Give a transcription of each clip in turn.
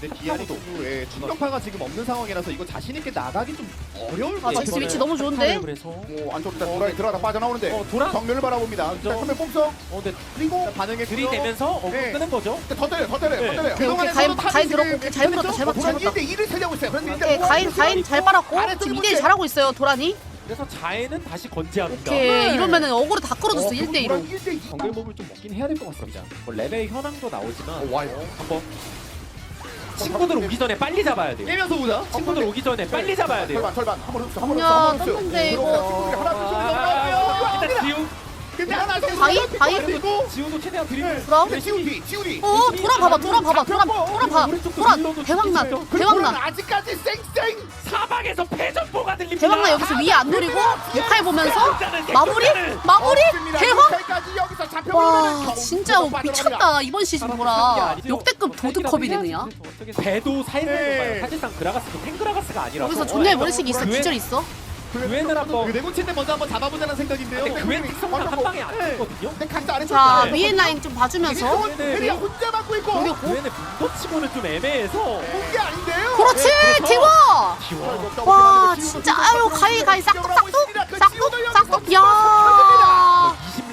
근데 디아리도 예, 충격파가 지금 없는 상황이라서 이거 자신 있게 나가기 좀 어려울 아, 것 같아요. 위치 너무 좋은데? 그래서 오 안쪽으로 일단 도라이 들어가다 빠져나오는데 어 도란 정면을 바라봅니다. 먼저. 일단 선배 뽕성 어 근데 그리고 반응에 들이대면서 어 네. 끄는 거죠. 더 때려 더 때려 네. 더 때려. 오케이, 오케이. 가인, 가인 들었고, 오케이. 잘 물었다, 잘 물었다, 잘 물었다. 1대 2를 세려고 있어요. 그래서 오케이, 가인, 가인 잘 빨았고. 지금 2대1 잘하고 있어요, 도란이. 그래서 자해는 다시 건재합니다. 오케이, 이러면은 어그로 다 끌어줬어, 1대2로. 1대 2. 정글 몹을 좀 먹긴 해야 될 것 같습니다. 뭐 레벨 현황도 나오지만 어, 와 이거. 한번 친구들 오기 전에 빨리 잡아야 돼요. 깨면서 보자. 친구들 오기 전에 빨리 잡아야 돼요. 절반 절반 한번 흡수 한번 야, 흡수 떴는데, 이거. 하나 둘 아, 셋. 일단 지우 근데 하나 둘 바위? 셋. 바위? 그리고 지우도 최대한 드리블. 그럼? 근데 지우디 지우디. 어, 도란 봐봐, 도란 봐봐, 도란, 도란 봐. 대박난, 그리고 대박난. 아직까지 쌩쌩. 사방에서 패전포가 들립니다. 대박난 여기서 위에 안 노리고, 역할 보면서, 마무리? 마무리? 대박! 여기까지 와, 진짜. 미쳤다, 이번 시즌 보라. 역대급 도드컵이네, 그냥. 배도 살살 네. 사실상 그라가스도 탱그라가스가 아니라서. 여기서 존나 머리식 있어, 그웬- 기절 있어. 그웬을 한번. 그 네고치인데 먼저 한번 잡아보자는 생각인데요. 근데 그웬 특성상 한 방에 안 죽거든요. 근데 각자 아래 자, 네. 위에 라인 좀 봐주면서. 네. 혼자 맞고 있고 그웬의 문도치고는 좀 애매해서. 본게 아닌데요. 그렇지! 지워. 와, 진짜, 아유, 가위, 가위, 싹둑, 싹둑, 싹둑, 싹둑, 야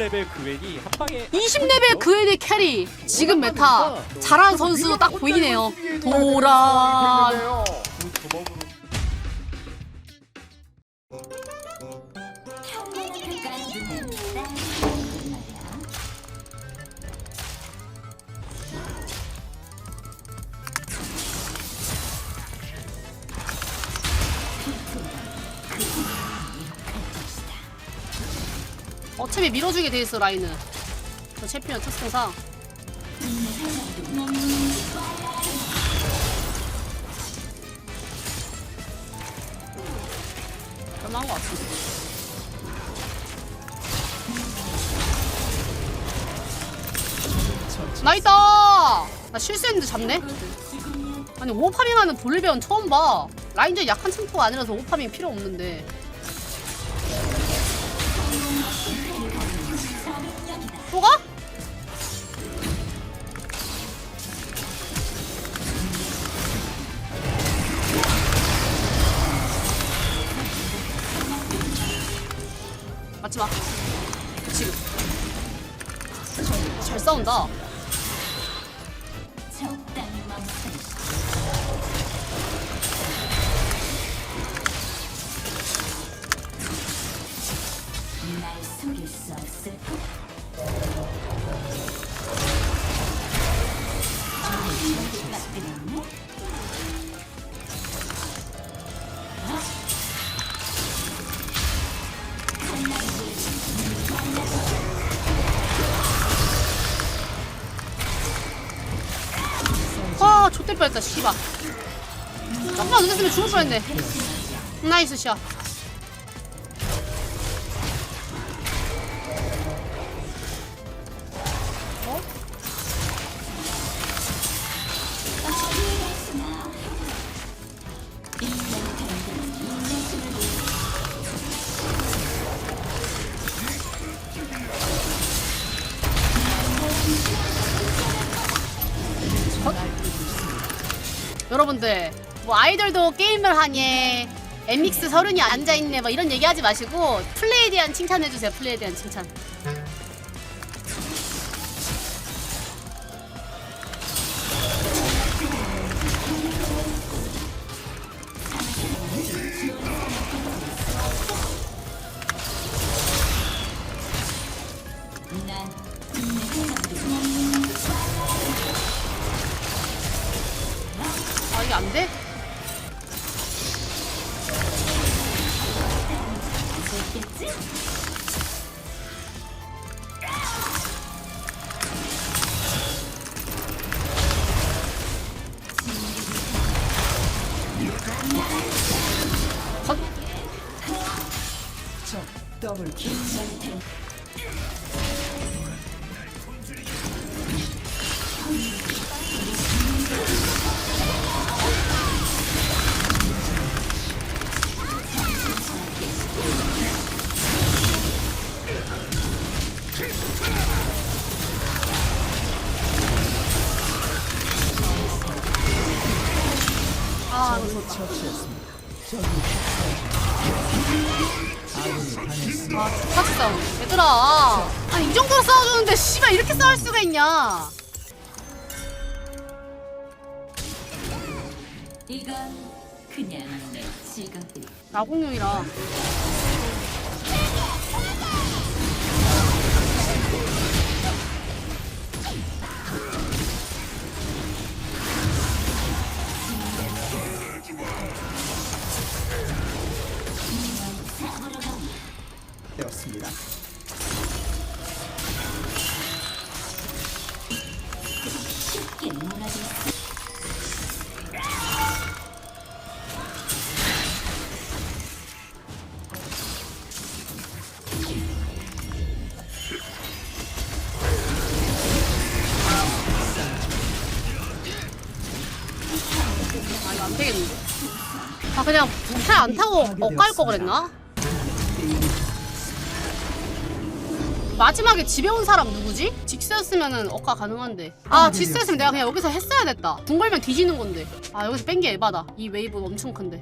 20레벨 그웬이 한 방에 20레벨 그웬의 캐리. 지금 메타. 잘하는 선수 딱 보이네요. 도란. 주먹으로 어차피 밀어주게 돼 있어, 라인은. 저 챔피언 특성상. 끝난 것 같습니다. 나이다! 나 실수했는데 잡네? 아니 오파밍하는 볼리베온 처음 봐 라인전 약한 챔프가 아니라서 오파밍 필요 없는데 맞지 마. 지금. 잘 싸운다 될 뻔했다 씨발. 조금만 늦었으면 죽을 뻔했네. 나이스 샷 뭐 아이돌도 게임을 하니 엠믹스 서른이 앉아있네 뭐 이런 얘기하지 마시고 플레이에 대한 칭찬해주세요 플레이에 대한 칭찬 가볼게. 아, 저기 처치했습니다. 저기. 같이 싸우 얘들아. 아니, 이 정도로 싸워주는데, 씨발, 이렇게 싸울 수가 있냐. 이건 그냥 내 직업이 나공룡이라. 안 타고 엇갈 거 그랬나? 마지막에 집에 온 사람 누구지? 직스였으면은 억가 가능한데. 아, 직스였으면 내가 그냥 여기서 했어야 됐다. 궁 걸면 뒤지는 건데. 아, 여기서 뺀 게 에바다. 이 웨이브 엄청 큰데.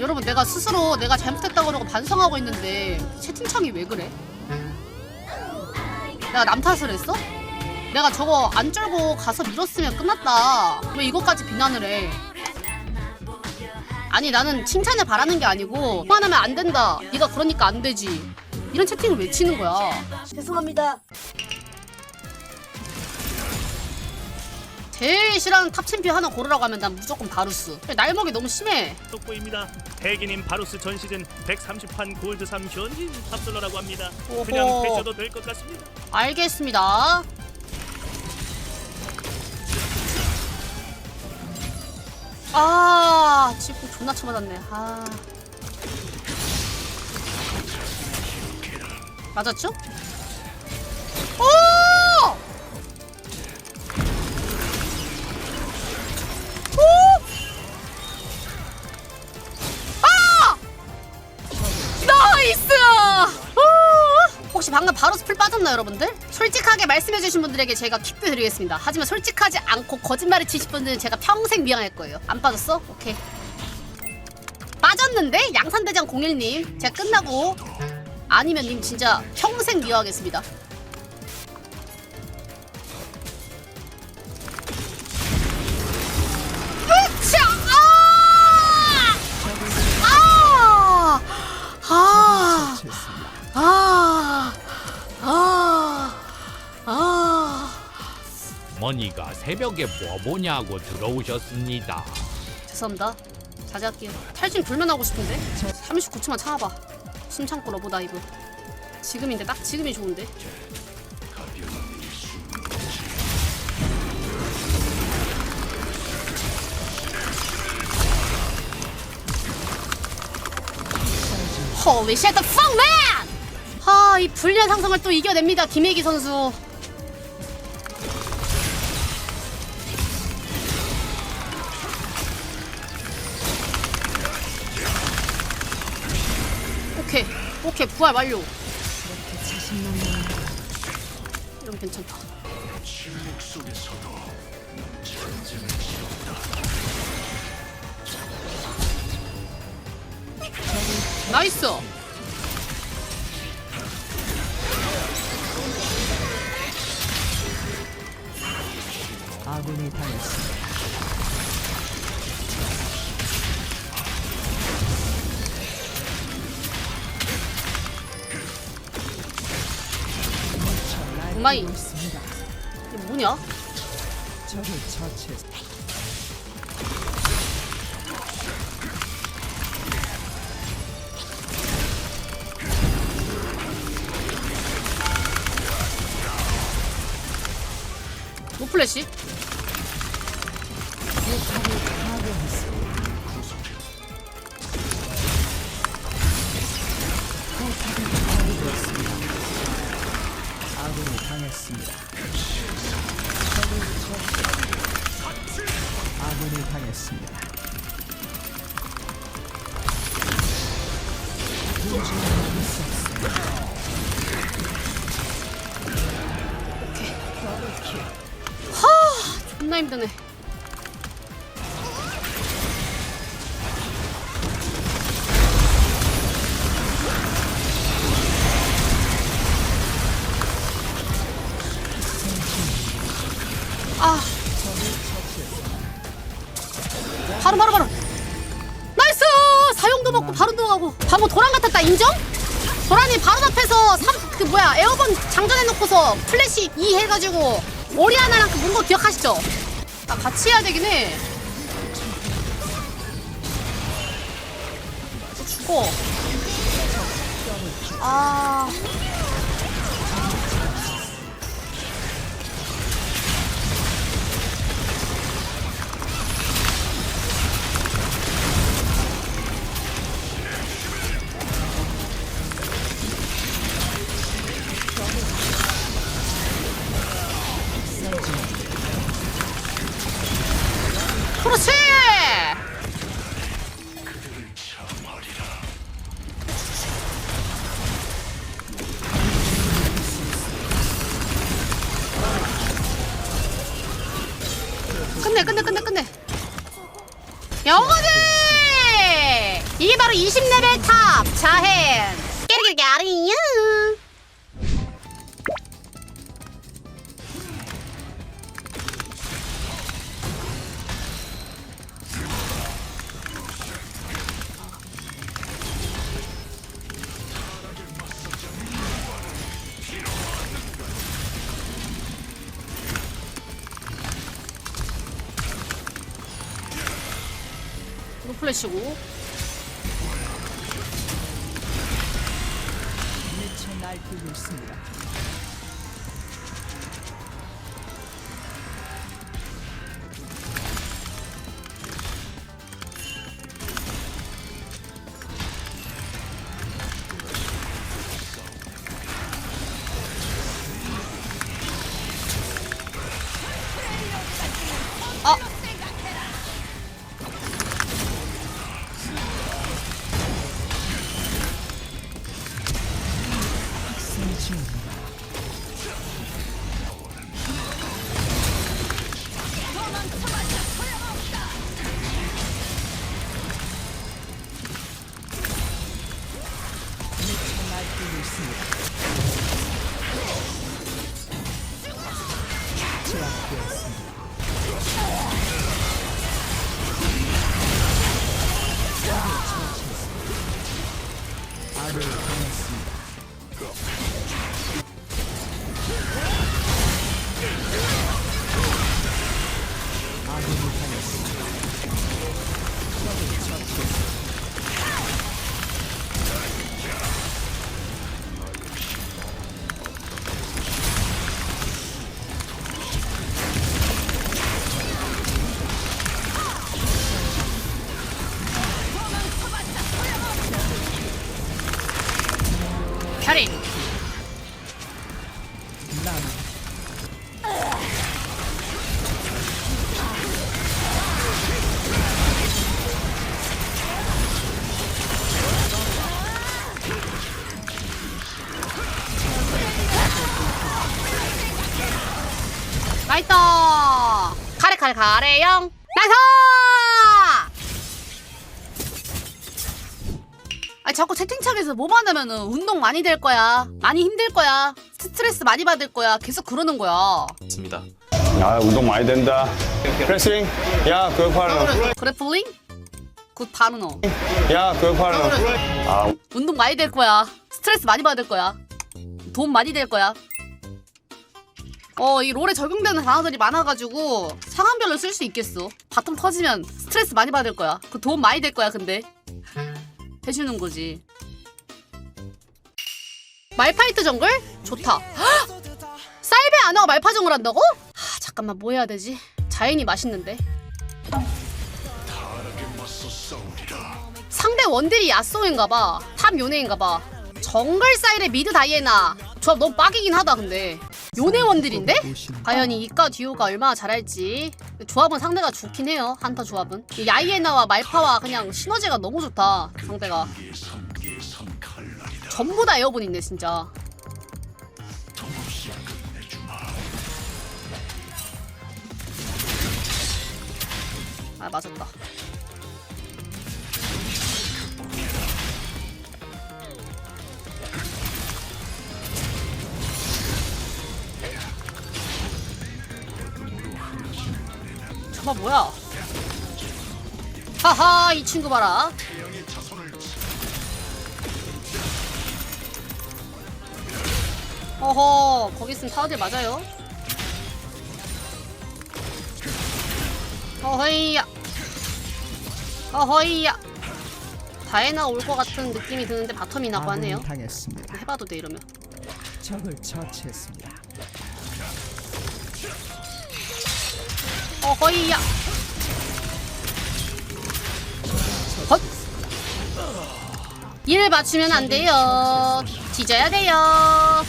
여러분, 내가 스스로 내가 잘못했다고 그러고 반성하고 있는데 채팅창이 왜 그래? 내가 남 탓을 했어? 내가 저거 안 쫄고 가서 밀었으면 끝났다. 왜 이것까지 비난을 해? 아니 나는 칭찬을 바라는 게 아니고 그만하면 안 된다. 네가 그러니까 안 되지. 이런 채팅을 왜 치는 거야? 죄송합니다. 제일 싫어하는 탑 챔피언 하나 고르라고 하면 난 무조건 바루스. 날먹이 너무 심해. 속보입니다. 대기님 바루스 전 시즌 130판 골드 3 현진 탑솔러라고 합니다. 오호. 그냥 되셔도 될 것 같습니다. 알겠습니다. 아, 지금 존나 쳐맞았네. 아. 맞았죠? 오! 오! 바로 스플 빠졌나 여러분들? 솔직하게 말씀해주신 분들에게 제가 킥뷰 드리겠습니다. 하지만 솔직하지 않고 거짓말을 치실 분들은 제가 평생 미안할 거예요. 안 빠졌어? 오케이. 빠졌는데 양산대장 01님 제가 끝나고 아니면 님 진짜 평생 미워하겠습니다. 어머니가 새벽에 뭐 보냐고 들어오셨습니다. 죄송합니다. 자제할게요. 탈진 불면 하고 싶은데? 39초만 참아봐. 숨 참고 러브 다이브. 지금인데 딱 지금이 좋은데? Shit, the fuck man! 아, 이 불리한 상성을 또 이겨냅니다, 김혜기 선수. 부활 완료. 이러면 괜찮다. 나이스! 아군이 당했습니다. 마이. 이게 뭐냐? 노플래시 당했습니다. 아군이 당했습니다. 존나 힘드네 바로 바로 바로. 나이스! 사용도 먹고 바로 들어가고. 방금 도란 같았다 인정? 도란이 바로 앞에서 삼, 그 뭐야 에어건 장전해 놓고서 플래시 2 해가지고 오리아나랑 그 문거 기억하시죠? 아 같이 해야 되긴 해. 또 죽어. 아. 깨르르가리야. 노플래시고 날뛰고 있습니다. 캐리 채팅창에서 뭐만 하면은 운동 많이 될 거야 많이 힘들 거야 스트레스 많이 받을 거야 계속 그러는 거야. 있습니다. 아 운동 많이 된다. 프레싱 야 그거 팔로 그래플링 굿 바르노 야 그거 팔로 아 운동 많이 될 거야 스트레스 많이 받을 거야 돈 많이 될 거야. 어 이 롤에 적용되는 단어들이 많아가지고 상황별로 쓸 수 있겠어. 바텀 터지면 스트레스 많이 받을 거야. 그 돈 많이 될 거야 근데. 해주는 거지 말파이트 정글? 좋다 헉! 쌀배 안 하고 말파 정글 한다고? 하, 잠깐만 뭐 해야 되지? 자연이 맛있는데 상대 원딜이 야쏘인가봐 탑 요네인가봐 정글 사이의 미드 다이애나 조합 너무 빡이긴 하다 근데 요네 원딜인데? 과연 이 이과 듀오가 얼마나 잘할지 조합은 상대가 좋긴 해요 한타 조합은 이 야이에나와 말파와 그냥 시너지가 너무 좋다 상대가 전부 다 에어본 있네 진짜 아 맞았다 뭐 뭐야? 하하 이 친구 봐라. 어허 거기 있으면 타워딜 맞아요. 어허이야. 어허이야. 다이나 올 것 같은 느낌이 드는데 바텀이라고 하네요. 아군이 당했습니다. 해봐도 돼 이러면. 적을 처치했습니다. 어허이야. 헛. 일 맞추면 안 돼요. 뒤져야 돼요.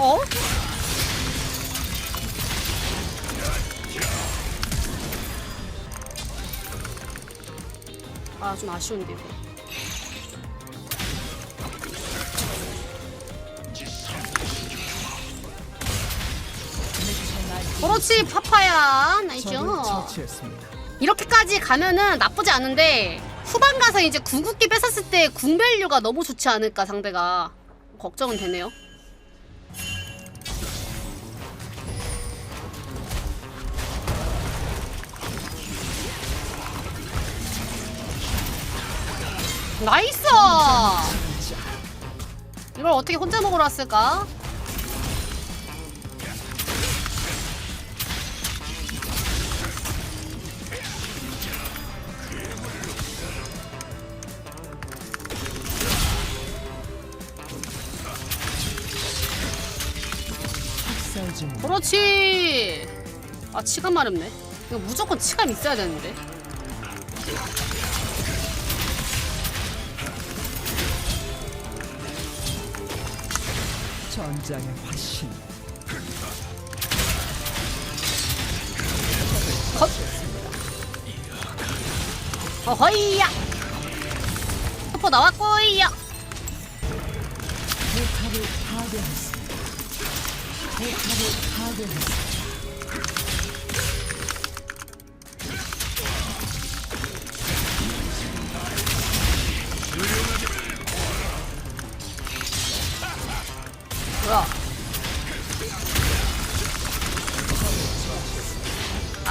어? 아 좀 아쉬운데 이거. 그렇지 파파야 나이스. 이렇게까지 가면은 나쁘지 않은데 후반 가서 이제 궁극기 뺏었을 때 궁밸류가 너무 좋지 않을까 상대가 걱정은 되네요 나이스 이걸 어떻게 혼자 먹으러 왔을까? 그렇지. 아 치감 마렵네. 이거 무조건 치감 있어야 되는데. 전장의 화신. 어허이야. 포 나왔고이야. 포탑을 파괴했습니다. 포탑을 파괴했습니다.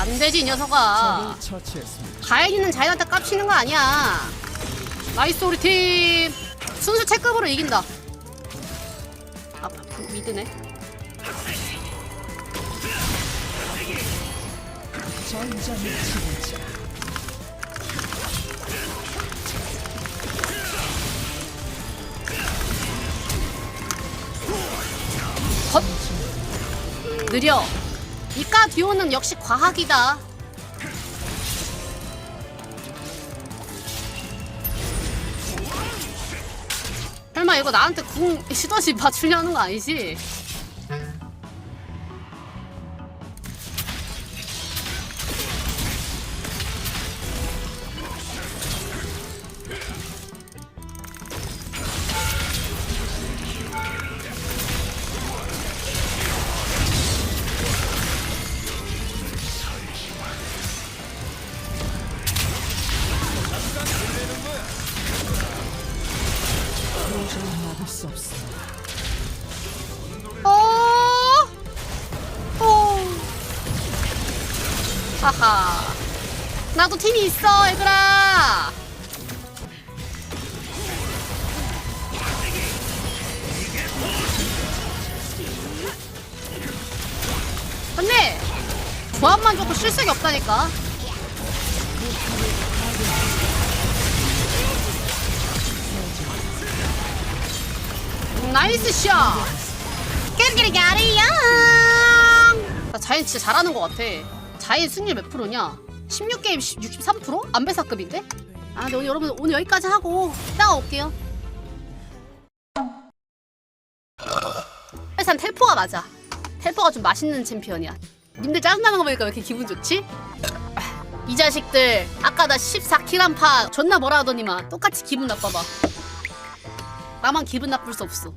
안 되지 이 녀석아. 가연이는 자연한테 깝치는 거 아니야. 나이스 우리 팀. 순수 체급으로 이긴다. 아 미드네. 지배자. 느려. 이까 듀오는 역시 과학이다. 설마 이거 나한테 궁 시더시 맞추려는 거 아니지? 어? 어. 하하. 나도 팀이 있어, 얘들아. 근데 조합만 좋고 실색이 없다니까. 나이스 샷. 끼리끼리끼리야. 나 자인 진짜 잘하는 것 같아. 자인 승률 몇 프로냐? 16게임 63%? 안배사급인데? 아, 근데 오늘 여러분 오늘 여기까지 하고 이따가 올게요. 일단 텔포가 맞아. 텔포가 좀 맛있는 챔피언이야. 님들 짜증나는 거 보니까 왜 이렇게 기분 좋지? 이 자식들 아까 나 14킬 한파 존나 뭐라 하더니만 똑같이 기분 나빠봐. 나만 기분 나쁠 수 없어.